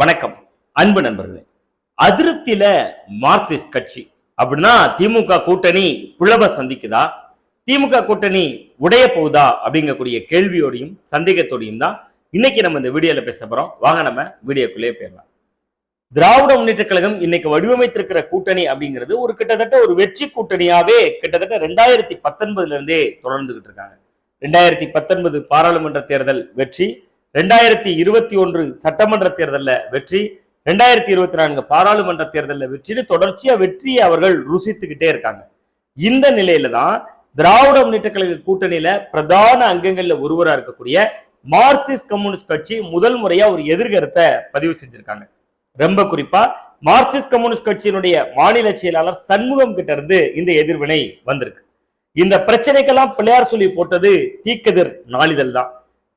வணக்கம். அன்பு நண்பர்களே அதிருப்தியில மார்க்சிஸ்ட் கட்சி அப்படின்னா திமுக கூட்டணி புலவ சந்திக்குதா? திமுக கூட்டணி உடைய போகுதா? அப்படிங்கக்கூடிய கேள்வியோடையும் சந்தேகத்தோடையும் தான் இன்னைக்கு நம்ம இந்த வீடியோல பேச போறோம். வாங்க நம்ம வீடியோக்குள்ளேயே போயிடலாம். திராவிட முன்னேற்ற கழகம் இன்னைக்கு வடிவமைத்திருக்கிற கூட்டணி அப்படிங்கிறது ஒரு கிட்டத்தட்ட ஒரு வெற்றி கூட்டணியாவே கிட்டத்தட்ட ரெண்டாயிரத்தி பத்தொன்பதுல இருந்தே தொடர்ந்துகிட்டு இருக்காங்க. ரெண்டாயிரத்தி பத்தொன்பது பாராளுமன்ற தேர்தல் வெற்றி ரெண்டாயிரத்தி இருபத்தி ஒன்று சட்டமன்ற தேர்தலில் வெற்றி ரெண்டாயிரத்தி இருபத்தி நான்கு பாராளுமன்ற தேர்தலில் வெற்றின்னு தொடர்ச்சியாக வெற்றியை அவர்கள் ருசித்துக்கிட்டே இருக்காங்க. இந்த நிலையில தான் திராவிட முன்னேற்ற கழக கூட்டணியில பிரதான அங்கங்கள்ல ஒருவராக இருக்கக்கூடிய மார்க்சிஸ்ட் கம்யூனிஸ்ட் கட்சி முதல் முறையா ஒரு எதிர்கருத்தை பதிவு செஞ்சிருக்காங்க. ரொம்ப குறிப்பா மார்க்சிஸ்ட் கம்யூனிஸ்ட் கட்சியினுடைய மாநில செயலாளர் சண்முகம் கிட்ட இருந்து இந்த எதிர்வினை வந்திருக்கு. இந்த பிரச்சனைக்கெல்லாம் பிள்ளையார் சொல்லி போட்டது தீக்கதிர் நாளிதழ் தான்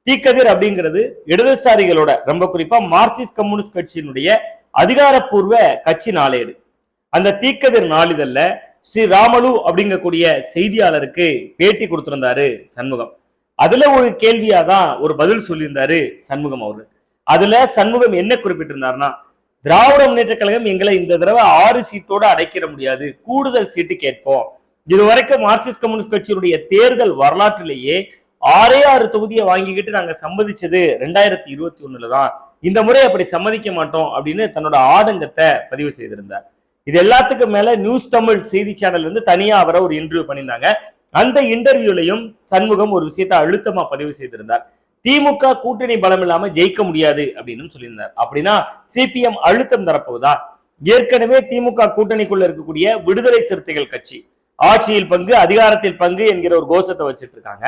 தீக்கதிர் அப்படிங்கிறது இடதுசாரிகளோட ரொம்ப குறிப்பா மார்க்சிஸ்ட் கம்யூனிஸ்ட் கட்சியினுடைய அதிகாரப்பூர்வ கட்சி நாளேடு. அந்த தீக்கதிர் நாளிதழ்ல ஸ்ரீ ராமலு அப்படிங்கக்கூடிய செய்தியாளருக்கு பேட்டி கொடுத்திருந்தாரு சண்முகம். அதுல ஒரு கேள்வியா தான் ஒரு பதில் சொல்லியிருந்தாரு சண்முகம் அவரு அதுல சண்முகம் என்ன குறிப்பிட்டிருந்தாருன்னா திராவிட முன்னேற்ற கழகம் எங்களை இந்த தடவை ஆறு சீட்டோட அடைக்கிற முடியாது கூடுதல் சீட்டு கேட்போம். இதுவரைக்கும் மார்க்சிஸ்ட் கம்யூனிஸ்ட் கட்சியினுடைய தேர்தல் வரலாற்றிலேயே ஆறே ஆறு தொகுதியை வாங்கிக்கிட்டு நாங்க சம்மதிச்சது ரெண்டாயிரத்தி இருபத்தி ஒண்ணுல தான் இந்த முறை அப்படி சம்மதிக்க மாட்டோம் அப்படின்னு தன்னோட ஆதங்கத்தை பதிவு செய்திருந்தார். இது எல்லாத்துக்கும் மேல நியூஸ் தமிழ் செய்தி சேனல் இருந்து தனியா அவரை ஒரு இன்டர்வியூ பண்ணியிருந்தாங்க. அந்த இன்டர்வியூலையும் சண்முகம் ஒரு விஷயத்த அழுத்தமா பதிவு செய்திருந்தார். திமுக கூட்டணி பலம் இல்லாம ஜெயிக்க முடியாது அப்படின்னு சொல்லியிருந்தார். அப்படின்னா சிபிஎம் அழுத்தம் தரப்போகுதா? ஏற்கனவே திமுக கூட்டணிக்குள்ள இருக்கக்கூடிய விடுதலை சிறுத்தைகள் கட்சி ஆட்சியில் பங்கு அதிகாரத்தில் பங்கு என்கிற ஒரு கோஷத்தை வச்சுட்டு இருக்காங்க.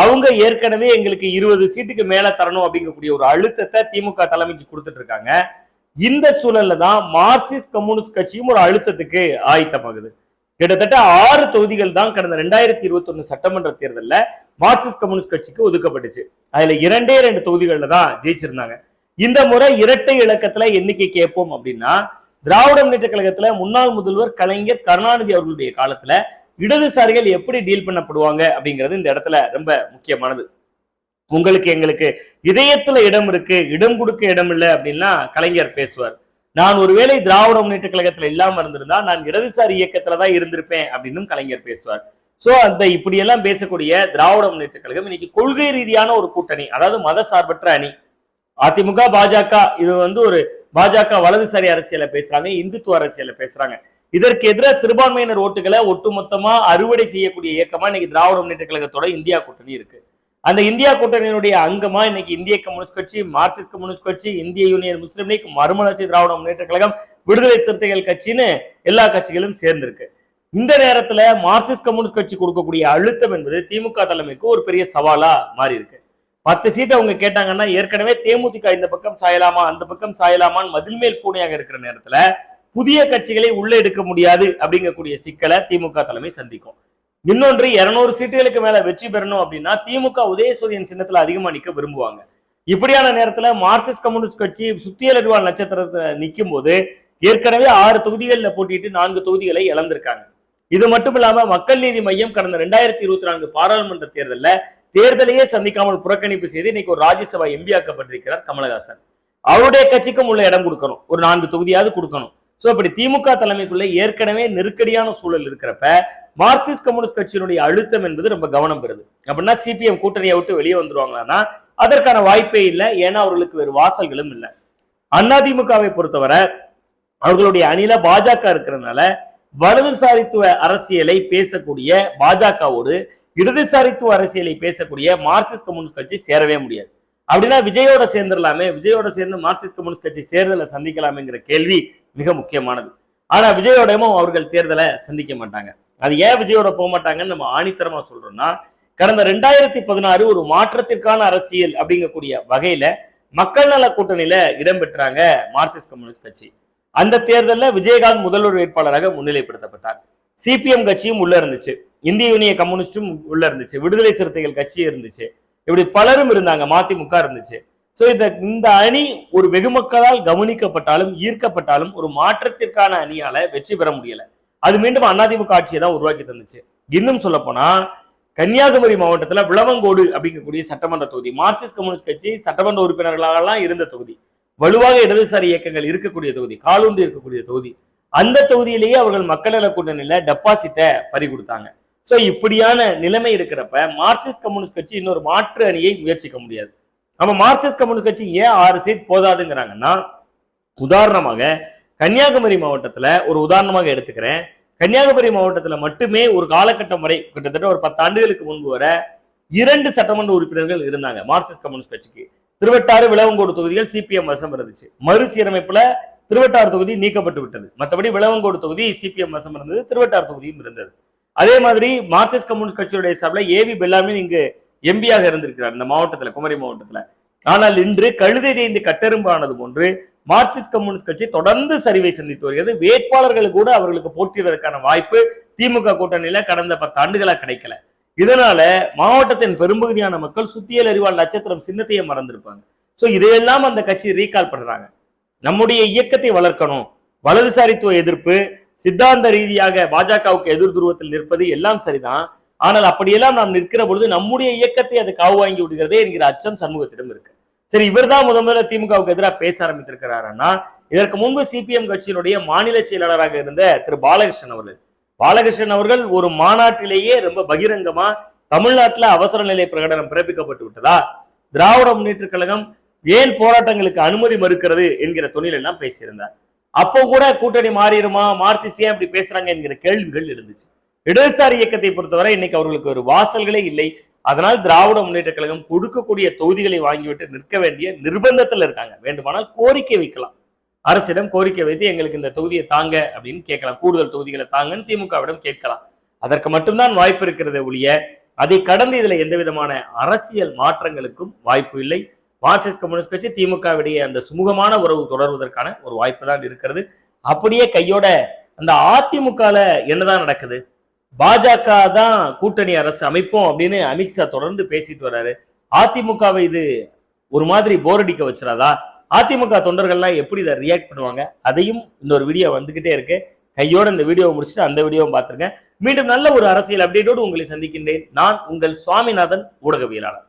அவங்க ஏற்கனவே எங்களுக்கு இருபது சீட்டுக்கு மேல தரணும் அப்படிங்கக்கூடிய ஒரு அழுத்தத்தை திமுக தலைமைக்கு கொடுத்துட்டு இருக்காங்க. இந்த சூழல்ல தான் மார்க்சிஸ்ட் கம்யூனிஸ்ட் கட்சியும் ஒரு அழுத்தத்துக்கு ஆயத்தமாகுது. கிட்டத்தட்ட ஆறு தொகுதிகள் தான் கடந்த ரெண்டாயிரத்தி இருபத்தி ஒண்ணு சட்டமன்ற தேர்தலில் மார்க்சிஸ்ட் கம்யூனிஸ்ட் கட்சிக்கு ஒதுக்கப்பட்டுச்சு. அதுல இரண்டே ரெண்டு தொகுதிகள்ல தான் ஜெயிச்சிருந்தாங்க. இந்த முறை இரட்டை இலக்கத்துல எண்ணிக்கை கேட்போம் அப்படின்னா திராவிட முன்னேற்ற கழகத்துல முன்னாள் முதல்வர் கலைஞர் கருணாநிதி அவர்களுடைய காலத்துல இடதுசாரிகள் எப்படி டீல் பண்ணப்படுவாங்க அப்படிங்கிறது இந்த இடத்துல ரொம்ப முக்கியமானது. உங்களுக்கு எங்களுக்கு இதயத்துல இடம் இருக்கு இடம் கொடுக்க இடம் இல்லை அப்படின்னா கலைஞர் பேசுவார். நான் ஒருவேளை திராவிட முன்னேற்ற கழகத்துல இல்லாம இருந்திருந்தா நான் இடதுசாரி இயக்கத்துல தான் இருந்திருப்பேன் அப்படின்னும் கலைஞர் பேசுவார். சோ அந்த இப்படியெல்லாம் பேசக்கூடிய திராவிட முன்னேற்ற கழகம் இன்னைக்கு கொள்கை ரீதியான ஒரு கூட்டணி அதாவது மத சார்பற்ற அணி. அதிமுக பாஜக இது வந்து ஒரு பாஜக வலதுசாரி அரசியல பேசுறாங்க இந்துத்துவ அரசியல பேசுறாங்க. இதற்கு எதிராக சிறுபான்மையினர் ஓட்டுகளை ஒட்டுமொத்தமா அறுவடை செய்யக்கூடிய இயக்கமா இன்னைக்கு திராவிட முன்னேற்ற கழகத்தோட இந்தியா கூட்டணி இருக்கு. அந்த இந்தியா கூட்டணியினுடைய அங்கமா இன்னைக்கு இந்திய கம்யூனிஸ்ட் கட்சி மார்க்சிஸ்ட் கம்யூனிஸ்ட் கட்சி இந்திய யூனியன் முஸ்லீம் லீக் மறுமலர்ச்சி திராவிட முன்னேற்ற கழகம் விடுதலை சிறுத்தைகள் கட்சின்னு எல்லா கட்சிகளும் சேர்ந்திருக்கு. இந்த நேரத்துல மார்க்சிஸ்ட் கம்யூனிஸ்ட் கட்சி கொடுக்கக்கூடிய அழுத்தம் என்பது திமுக தலைமைக்கு ஒரு பெரிய சவாலா மாறி இருக்கு. பத்து சீட் அவங்க கேட்டாங்கன்னா ஏற்கனவே தேமுதிக இந்த பக்கம் சாயலாமா அந்த பக்கம் சாயலாமான்னு மதில் மேல் பூனையாக இருக்கிற நேரத்துல புதிய கட்சிகளை உள்ளே எடுக்க முடியாது அப்படிங்கக்கூடிய சிக்கலை திமுக தலைமை சந்திக்கும். இன்னொன்று இருநூறு சீட்டுகளுக்கு மேல வெற்றி பெறணும் அப்படின்னா திமுக உதயசூரியன் சின்னத்துல அதிகமா நிக்க விரும்புவாங்க. இப்படியான நேரத்துல மார்க்சிஸ்ட் கம்யூனிஸ்ட் கட்சி சுத்தியல் அறிவாள் நட்சத்திரத்துல நிற்கும் போது ஏற்கனவே ஆறு தொகுதிகளில் போட்டிட்டு நான்கு தொகுதிகளை இழந்திருக்காங்க. இது மட்டும் இல்லாம மக்கள் நீதி மையம் கடந்த ரெண்டாயிரத்தி இருபத்தி நான்கு பாராளுமன்ற தேர்தல்ல தேர்தலையே சந்திக்காமல் புறக்கணிப்பு செய்து இன்னைக்கு ஒரு ராஜ்யசபா எம்பி ஆக்கப்பட்டிருக்கிறார் கமலஹாசன். அவருடைய கட்சிக்கும் உள்ள இடம் கொடுக்கணும். ஒரு நான்கு தொகுதியாவது கொடுக்கணும். சோ அப்படி திமுக தலைமைக்குள்ள ஏற்கனவே நெருக்கடியான சூழல் இருக்கிறப்ப மார்க்சிஸ்ட் கம்யூனிஸ்ட் கட்சியினுடைய அழுத்தம் என்பது ரொம்ப கவனம் பெறுது. அப்படின்னா சிபிஎம் கூட்டணியை விட்டு வெளியே வந்துருவாங்களான்னா அதற்கான வாய்ப்பே இல்லை. ஏன்னா அவர்களுக்கு வேறு வாசல்களும் இல்லை. அதிமுகவை பொறுத்தவரை அவர்களுடைய அணில பாஜக இருக்கிறதுனால வலதுசாரித்துவ அரசியலை பேசக்கூடிய பாஜகவோடு இடதுசாரித்துவ அரசியலை பேசக்கூடிய மார்க்சிஸ்ட் கம்யூனிஸ்ட் கட்சி சேரவே முடியாது. அப்படின்னா விஜயோட சேர்ந்துடலாமே. விஜயோட சேர்ந்து மார்க்சிஸ்ட் கம்யூனிஸ்ட் கட்சி தேர்தலை சந்திக்கலாமேங்கிற கேள்வி மிக முக்கியமானது. ஆனா விஜயோடமும் அவர்கள் தேர்தலை சந்திக்க மாட்டாங்க. அது ஏன் விஜயோட போக மாட்டாங்கன்னு நம்ம ஆணித்தரமா சொல்றோம்னா கடந்த ரெண்டாயிரத்தி பதினாறு ஒரு மாற்றத்திற்கான அரசியல் அப்படிங்கக்கூடிய வகையில மக்கள் நல கூட்டணியில இடம்பெற்றாங்க மார்க்சிஸ்ட் கம்யூனிஸ்ட் கட்சி. அந்த தேர்தலில் விஜயகாந்த் முதல்வர் வேட்பாளராக முன்னிலைப்படுத்தப்பட்டார். சிபிஎம் கட்சியும் உள்ள இருந்துச்சு. இந்திய யூனிய கம்யூனிஸ்டும் உள்ள இருந்துச்சு. விடுதலை சிறுத்தைகள் கட்சி இருந்துச்சு. இப்படி பலரும் இருந்தாங்க மதிமுக இருந்துச்சு. ஸோ இந்த இந்த அணி ஒரு வெகுமக்களால் கவனிக்கப்பட்டாலும் ஈர்க்கப்பட்டாலும் ஒரு மாற்றத்திற்கான அணியால வெற்றி பெற முடியல. அது மீண்டும் அதிமுக ஆட்சியை தான் உருவாக்கி தந்துச்சு. இன்னும் சொல்ல போனா கன்னியாகுமரி மாவட்டத்துல விளவங்கோடு அப்படிங்கக்கூடிய சட்டமன்ற தொகுதி மார்க்சிஸ்ட் கம்யூனிஸ்ட் கட்சி சட்டமன்ற உறுப்பினர்களாகலாம் இருந்த தொகுதி வலுவாக இடதுசாரி இயக்கங்கள் இருக்கக்கூடிய தொகுதி காலூன்றி இருக்கக்கூடிய தொகுதி அந்த தொகுதியிலேயே அவர்கள் மக்கள் நல கூட்டணியில டெபாசிட்டை பறி கொடுத்தாங்க ஸோ இப்படியான நிலைமை இருக்கிறப்ப மார்க்சிஸ்ட் கம்யூனிஸ்ட் கட்சி இன்னொரு மாற்று அணியை முயற்சிக்க முடியாது. நம்ம மார்க்சிஸ்ட் கம்யூனிஸ்ட் கட்சி ஏன் ஆறு சீட் போதாதுங்கிறாங்கன்னா உதாரணமாக கன்னியாகுமரி மாவட்டத்தில் ஒரு உதாரணமாக எடுத்துக்கிறேன். கன்னியாகுமரி மாவட்டத்தில் மட்டுமே ஒரு காலகட்டம் வரை கிட்டத்தட்ட ஒரு பத்து ஆண்டுகளுக்கு முன்பு வர இரண்டு சட்டமன்ற உறுப்பினர்கள் இருந்தாங்க மார்க்சிஸ்ட் கம்யூனிஸ்ட் கட்சிக்கு. திருவட்டாறு விளவங்கோடு தொகுதிகள் சிபிஎம் வசம் இருந்துச்சு. மறுசீரமைப்புல திருவட்டாறு தொகுதி நீக்கப்பட்டு விட்டது. மற்றபடி விளவங்கோடு தொகுதி சிபிஎம் வசம் இருந்தது திருவட்டாறு தொகுதியும் இருந்தது. அதே மாதிரி மார்க்சிஸ்ட் கம்யூனிஸ்ட் கட்சியுடைய சார்பில் ஏவி பெல்லாமின் இங்கு எம்பியாக இருந்திருக்கிறார் இந்த மாவட்டத்தில் குமரி மாவட்டத்தில். ஆனால் இன்று கழுதை தேய்ந்து கட்டெரும்பானது போன்று மார்க்சிஸ்ட் கம்யூனிஸ்ட் கட்சி தொடர்ந்து சரிவை சந்தித்து வருகிறது. வேட்பாளர்கள் கூட அவர்களுக்கு போட்டியிடுவதற்கான வாய்ப்பு திமுக கூட்டணியில கடந்த பத்து ஆண்டுகளா கிடைக்கல. இதனால மாவட்டத்தின் பெரும்பகுதியான மக்கள் சுத்தியல் அறிவால் நட்சத்திரம் சின்னத்தையே மறந்திருப்பாங்க. ஸோ இதையெல்லாம் அந்த கட்சி ரீகால் பண்றாங்க. நம்முடைய இயக்கத்தை வளர்க்கணும். வலதுசாரித்துவ எதிர்ப்பு சித்தாந்த ரீதியாக பாஜகவுக்கு எதிர் துருவத்தில் நிற்பது எல்லாம் சரிதான். ஆனால் அப்படியெல்லாம் நாம் நிற்கிற பொழுது நம்முடைய இயக்கத்தை அது காவு வாங்கி விடுகிறதே என்கிற அச்சம் சமூகத்திடம் இருக்கு. சரி இவர்தான் முத முதல்ல திமுகவுக்கு எதிராக பேச ஆரம்பித்திருக்கிறாருன்னா இதற்கு முன்பு சிபிஎம் கட்சியினுடைய மாநில செயலாளராக இருந்த திரு பாலகிருஷ்ணன் அவர்கள். பாலகிருஷ்ணன் அவர்கள் ஒரு மாநாட்டிலேயே ரொம்ப பகிரங்கமா தமிழ்நாட்டுல அவசர நிலை பிரகடனம் பிறப்பிக்கப்பட்டு விட்டதா? திராவிட முன்னேற்ற கழகம் ஏன் போராட்டங்களுக்கு அனுமதி மறுக்கிறது என்கிற தொழில் எல்லாம் பேசியிருந்தார். அப்போ கூட கூட்டணி மாறிடுமா? மார்க்சிஸ்ட் ஏன் இப்படி பேசுறாங்க என்கிற கேள்விகள் இருந்துச்சு இடதுசாரி இயக்கத்தை பொறுத்தவரை இன்னைக்கு அவர்களுக்கு ஒரு வாசல்களே இல்லை. அதனால் திராவிட முன்னேற்ற கழகம் கொடுக்கக்கூடிய தொகுதிகளை வாங்கிவிட்டு நிற்க வேண்டிய நிர்பந்தத்தில் இருக்காங்க. வேண்டுமானால் கோரிக்கை வைக்கலாம். அரசிடம் கோரிக்கை வைத்து எங்களுக்கு இந்த தொகுதியை தாங்க அப்படின்னு கேட்கலாம். கூடுதல் தொகுதிகளை தாங்கன்னு திமுகவிடம் கேட்கலாம். அதற்கு மட்டும்தான் வாய்ப்பு இருக்கிறதே ஒழிய அதை கடந்து இதுல எந்த விதமான அரசியல் மாற்றங்களுக்கும் வாய்ப்பு இல்லை. மார்க்சிஸ்ட் கம்யூனிஸ்ட் கட்சி திமுகவிடையே அந்த சுமூகமான உறவு தொடர்வதற்கான ஒரு வாய்ப்பு தான் இருக்கிறது. அப்படியே கையோட அந்த அதிமுகல என்னதான் நடக்குது? பாஜக தான் கூட்டணி அரசு அமைப்போம் அப்படின்னு அமித்ஷா தொடர்ந்து பேசிட்டு வர்றாரு. அதிமுகவை இது ஒரு மாதிரி போர் அடிக்க வச்சிடாதா? அதிமுக தொண்டர்கள்லாம் எப்படி இதை ரியாக்ட் பண்ணுவாங்க? அதையும் இன்னொரு வீடியோ வந்துகிட்டே இருக்கு. கையோட இந்த வீடியோவை முடிச்சுட்டு அந்த வீடியோவும் பார்த்துருங்க. மீண்டும் நல்ல ஒரு அரசியல் அப்டேட்டோடு உங்களை சந்திக்கின்றேன். நான் உங்கள் சுவாமிநாதன் ஊடகவியலாளர்.